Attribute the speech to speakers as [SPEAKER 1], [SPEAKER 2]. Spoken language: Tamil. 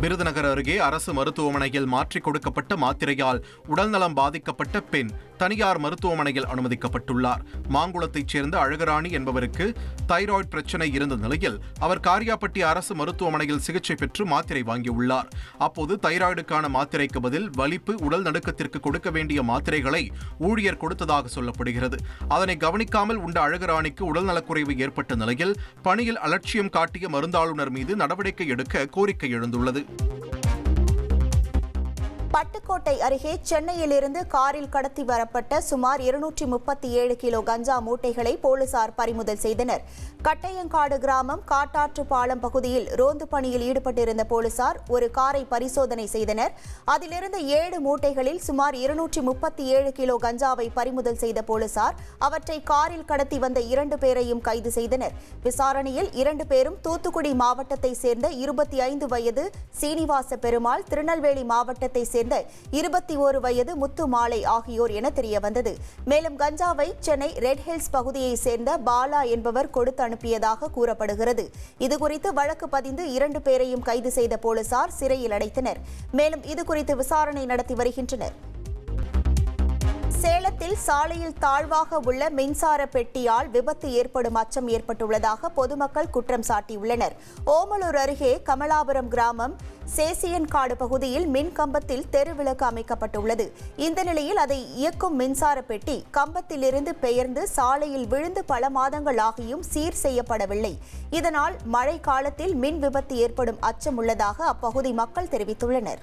[SPEAKER 1] விருதுநகர் அருகே அரசு மருத்துவமனையில் மாற்றிக் கொடுக்கப்பட்ட மாத்திரையால் உடல்நலம் பாதிக்கப்பட்ட பெண் தனியார் மருத்துவமனையில் அனுமதிக்கப்பட்டுள்ளார். மாங்குளத்தைச் சேர்ந்த அழகராணி என்பவருக்கு தைராய்டு பிரச்சனை இருந்த நிலையில் அவர் காரியாப்பட்டி அரசு மருத்துவமனையில் சிகிச்சை பெற்று மாத்திரை வாங்கியுள்ளார். அப்போது தைராய்டுக்கான மாத்திரைக்கு பதில் வலிப்பு உடல் நடுக்கத்திற்கு கொடுக்க வேண்டிய மாத்திரைகளை ஊழியர் கொடுத்ததாக சொல்லப்படுகிறது. அதனை கவனிக்காமல் உண்ட அழகராணிக்கு உடல்நலக்குறைவு ஏற்பட்ட நிலையில் பணியில் அலட்சியம் காட்டிய மருந்தாளுநர் மீது நடவடிக்கை எடுக்க கோரிக்கை எழுந்துள்ளது.
[SPEAKER 2] பட்டுக்கோட்டை அருகே சென்னையிலிருந்து காரில் கடத்தி வரப்பட்ட சுமார் இருநூற்றி முப்பத்தி ஏழு கிலோ கஞ்சா மூட்டைகளை போலீசார் பறிமுதல் செய்தனர். கட்டையங்காடு கிராமம் காட்டாற்று பாலம் பகுதியில் ரோந்து பணியில் ஈடுபட்டிருந்த போலீசார் ஒரு காரை பரிசோதனை செய்தனர். அதிலிருந்த ஏழு மூட்டைகளில் சுமார் இருநூற்றி முப்பத்தி ஏழு கிலோ கஞ்சாவை பறிமுதல் செய்த போலீசார் அவற்றை காரில் கடத்தி வந்த இரண்டு பேரையும் கைது செய்தனர். விசாரணையில் இரண்டு பேரும் தூத்துக்குடி மாவட்டத்தை சேர்ந்த இருபத்தி ஐந்து வயது சீனிவாச பெருமாள் திருநெல்வேலி மாவட்டத்தை சேர்ந்த இருபத்தி ஓரு வயது முத்து மாலை ஆகியோர் என தெரியவந்தது. மேலும் கஞ்சாவை சென்னை ரெட் ஹில்ஸ் பகுதியை சேர்ந்த பாலா என்பவர் கொடுத்து அனுப்பியதாக கூறப்படுகிறது. இதுகுறித்து வழக்கு பதிந்து இரண்டு பேரையும் கைது செய்த போலீசார் சிறையில் அடைத்தனர். மேலும் இதுகுறித்து விசாரணை நடத்தி வருகின்றனர். சேலத்தில் சாலையில் தாழ்வாக உள்ள மின்சார பெட்டியால் விபத்து ஏற்படும் அச்சம் ஏற்பட்டுள்ளதாக பொதுமக்கள் குற்றம் சாட்டியுள்ளனர். ஓமலூர் அருகே கமலாபுரம் கிராமம் சேசியன்காடு பகுதியில் மின் கம்பத்தில் தெருவிளக்கு அமைக்கப்பட்டுள்ளது. இந்த நிலையில் அதை இயக்கும் மின்சார பெட்டி கம்பத்திலிருந்து பெயர்ந்து சாலையில் விழுந்து பல மாதங்கள் ஆகியும் சீர் செய்யப்படவில்லை. இதனால் மழை காலத்தில் மின் விபத்து ஏற்படும் அச்சம் உள்ளதாக அப்பகுதி மக்கள் தெரிவித்துள்ளனர்.